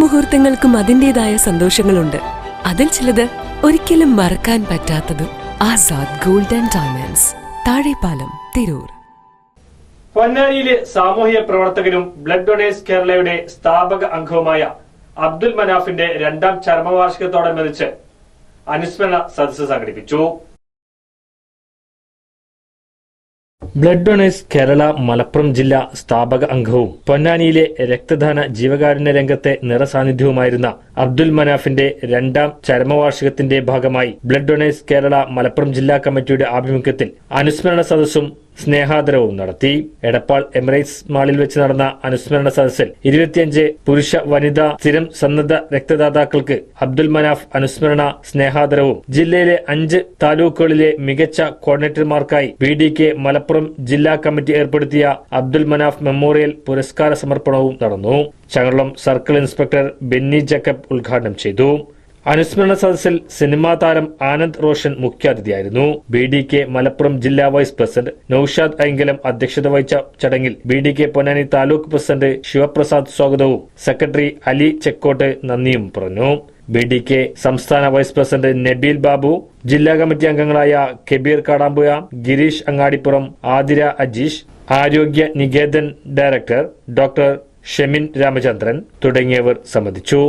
മുഹൂർത്തങ്ങൾക്കും അതിന്റെതായ സന്തോഷങ്ങളുണ്ട്. അതിൽ ചിലത് ഒരിക്കലും മറക്കാൻ പറ്റാത്തതും Azad gold and diamonds Thazhepalam Tirur. പൊന്നാനിയിലെ സാമൂഹ്യ പ്രവർത്തകനും ബ്ലഡ് ഡൊണേഴ്സ് കേരളയുടെ സ്ഥാപക അംഗവുമായ അബ്ദുൽ മനാഫിന്റെ രണ്ടാം ചരമവാർഷികത്തോടനുബന്ധിച്ച് അനുസ്മരണ സദസ്സ് സംഘടിപ്പിച്ചു. ബ്ലഡ് ഡൊണേഴ്സ് കേരള മലപ്പുറം ജില്ലാ സ്ഥാപക അംഗവും പൊന്നാനിയിലെ രക്തദാന ജീവകാരുണ്യ രംഗത്തെ നിറസാന്നിധ്യവുമായിരുന്ന അബ്ദുൽ മനാഫിന്റെ രണ്ടാം ചരമവാർഷികത്തിന്റെ ഭാഗമായി ബ്ലഡ് ഡൊണേഴ്സ് കേരള മലപ്പുറം ജില്ലാ കമ്മിറ്റിയുടെ ആഭിമുഖ്യത്തിൽ അനുസ്മരണ സദസ്സും സ്നേഹാദരവും നടത്തി. എടപ്പാൾ എമിറേറ്റ്സ് മാളിൽ വെച്ച് നടന്ന അനുസ്മരണ സദസ്സിൽ ഇരുപത്തിയഞ്ച് പുരുഷ വനിതാ സ്ഥിരം സന്നദ്ധ രക്തദാതാക്കൾക്ക് അബ്ദുൽ മനാഫ് അനുസ്മരണ സ്നേഹാദരവും. ജില്ലയിലെ അഞ്ച് താലൂക്കുകളിലെ മികച്ച കോർഡിനേറ്റർമാർക്കായി ബി ഡി കെ മലപ്പുറം ജില്ലാ കമ്മിറ്റി ഏർപ്പെടുത്തിയ അബ്ദുൽ മനാഫ് മെമ്മോറിയൽ പുരസ്കാര സമർപ്പണവും നടന്നു. ചങ്ങളം സർക്കിൾ ഇൻസ്പെക്ടർ ബെന്നി ജക്കബ് ഉദ്ഘാടനം ചെയ്തു. അനുസ്മരണ സദസ്സിൽ സിനിമാ താരം ആനന്ദ് റോഷൻ മുഖ്യാതിഥിയായിരുന്നു. ബി ഡി കെ മലപ്പുറം ജില്ലാ വൈസ് പ്രസിഡന്റ് നൌഷാദ് ഐങ്കലം അധ്യക്ഷത വഹിച്ച ചടങ്ങിൽ B D K Ponnani taluk president Sivaprasad സ്വാഗതവും സെക്രട്ടറി അലി ചെക്കോട്ട് നന്ദിയും പറഞ്ഞു. ബി ഡി കെ സംസ്ഥാന വൈസ് പ്രസിഡന്റ് നബീൽ ബാബു ജില്ലാ കമ്മിറ്റി അംഗങ്ങളായ കെബീർ കാടാമ്പുയ ഗിരീഷ് അങ്ങാടിപ്പുറം ആതിര അജീഷ് ആരോഗ്യ നികേതൻ ഡയറക്ടർ ഡോക്ടർ ഷെമിൻ രാമചന്ദ്രൻ തുടങ്ങിയവർ സംബന്ധിച്ചു.